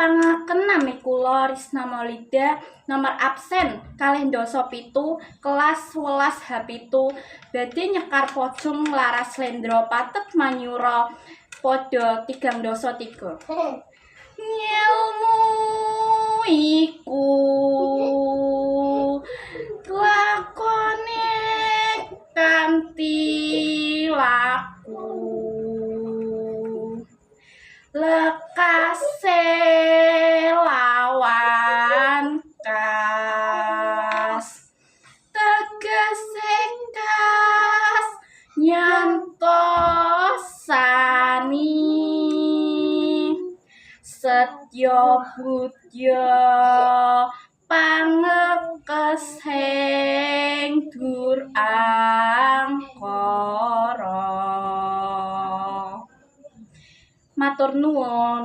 Tepangaken nami kula Risna Maulida nomor absen kalih dasa pitu kelas 11 H7 badhe nyekar pocung laras slendra patet manyura padha tigang dasa tiga. Ngilmu iku. Lakone kanthi laku lekase lawan kas. Tegese kas nyantosani. Setya budya pangekesing dur angkara matur nuwun